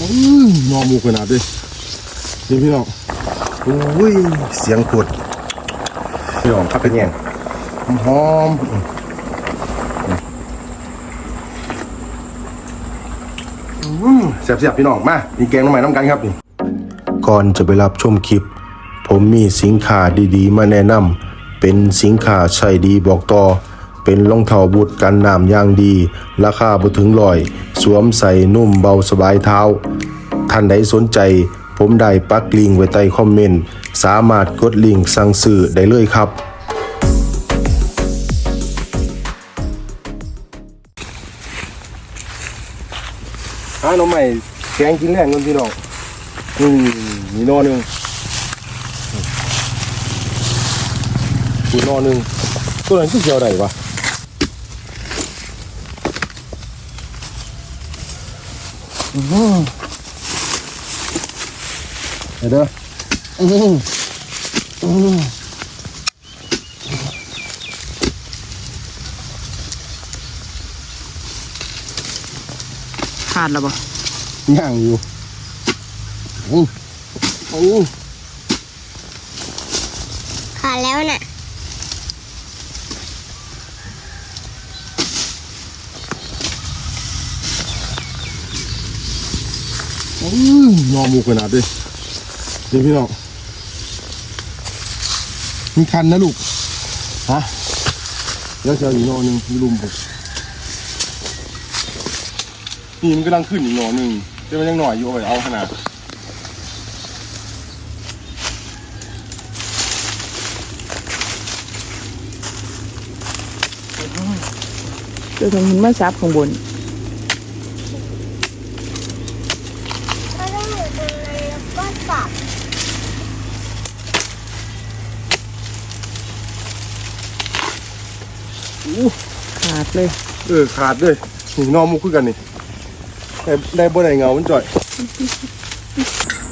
อื้อนอมูขนาดด้วยนี่พี่น้องโอ้ยเสียงขวดพี่น้องพักกันแย่งหอมๆอืมแซ่บๆพี่น้องมามีแกงน้ำใหม่น้ำกันครับนี่ก่อนจะไปรับชมคลิป ผมมีสินค้าดีๆ มาแนะนำเป็นสินค้าใช้ดีบอกต่อ เป็นรองเท้าบูทกันน้ำอย่างดี ราคาบ่ถึงร้อย สวมใส่นุ่มเบาสบายเท้า ท่านใดสนใจ ผมได้ปักลิงไว้ใต้คอมเมนต์ สามารถกดลิงก์สั่งซื้อได้เลยครับหาหน่อใหม่แกงกินแรงเงินพี่น้องอืมมีนอหนึ่งกูนอหนึ่งตัวนั้นคือเกี่ยวอะไรวะอื้อหือ เดี๋ยวเด้ออื้อหืออื้อหือขาดแล้วบ่ย่างอยู่อู้อู้ขาดแล้วน่ะ อื้อนมูขนาดด้วยเดี๋ยวพี่น้องมีคันนะลูก ฮะแล้วจะเอาอีกนอนหนึ่งมีลุมผมนี่มันกำลังขึ้นอีกนอหนึ่งแต่มันยังหน่อยอยู่เอาไปเอาขนาดเดี๋ยวถึงหินมาซับข้างบน ก็ต้องอยู่ตรงนั้นแล้วก็สับ อู้ ขาดเลย เออขาดด้วยนี่นอมูคือกันนี่ได้ได้บ่ได้เงามันจ่อย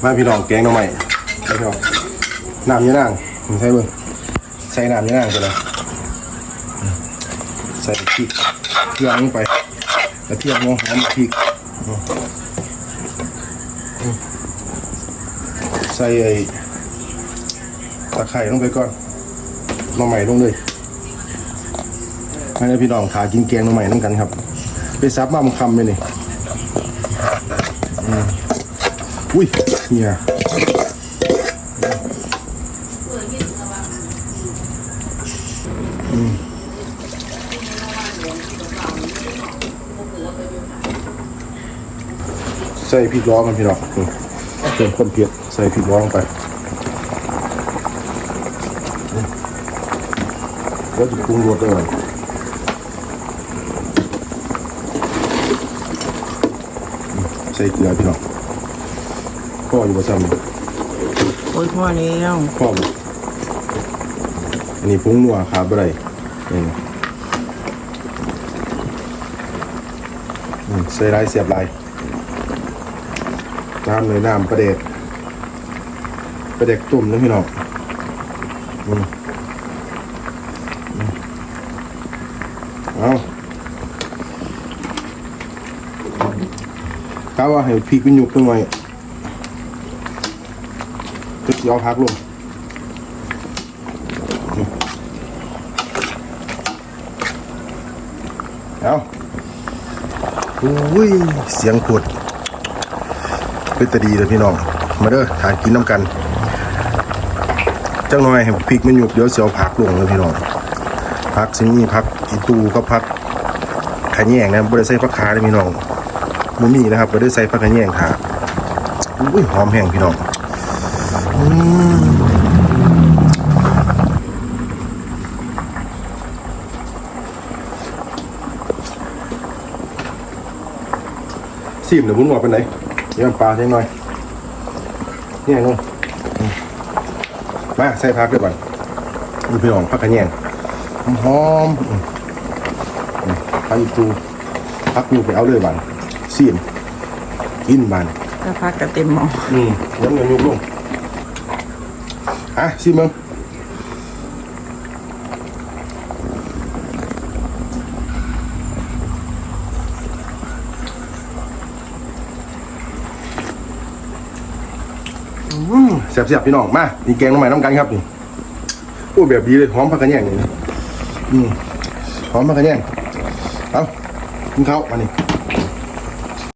มาพี่น้องแกงหน่อใหม่ไปพี่น้องน้ำยะนางใส่เบิ่งใส่น้ำยะนางไปเลยใส่พริกเครื่องลงไปกระเทียมหัวหอมพริกใส่ไอ้ตะไคร้ลงไปก่อนหน่อใหม่ลงเลย ให้พี่น้องขากินแกงน่อใหม่น้ำกันครับ ไปซับมามันคำไปนี่อืมอุ้ยเนี่ยใส่พริกล้อมันพี่น้องเติมข้นเผ็ดใส่พริกล้อลงไปแล้วจะปรุงรสด้วย ใส่เกลือพี่น้องพ่ออยู่ประจำโอ้ยพ่อแล้วพ่อมอันนี้พุงนัวขาบอะไรนี่นะอืมใส่ลายเสียบลายน้ำเลยน้ำประเด็กประเด็กตุ่มนะพี่น้องอืมอืมเอา ถ้าว่าให้พริกมันหยุบขึ้นหน่อยจะเสียวพักลงเอาอุ้ย เสียงขวดเป็นตดีเลยพี่น้อง มาเด้อทานกินน้ำกันจังหน่อยให้พริกมันหยุบเดี๋ยวเสียวผักลงเลยพี่น้องผักสิมีผักอีตูก็ผักขะแยงนะบ่ได้ใส่ผักขาเลยพี่น้อง บ่มีนะครับบ่ได้ใส่ผักขะแยงขาอุ้ยหอมแห้งพี่น้องอืมซีมเดี๋ยวมุนหัวเป็นไหนเดี๋ยวปลาเล็กหน่อยแยงลงอืมมาใส่ผักด้วยก่อนดูพี่น้องผักขะแยงหอมๆอืมอืมผักอีตูผักอยู่ไปเอาเลยบัน ซีมกินบันถ้าพักก็เต็มหม้ออืมน้ำเงินยุบลงอะสิมึงอืมแซ่บๆพี่น้องมานี่แกงน้ำใหม่น้ำกันครับนี่โอ้แบบดีเลยหอมผักกระแยงนี่นะอืมหอมผักกระแยงเอากินข้าวมานี่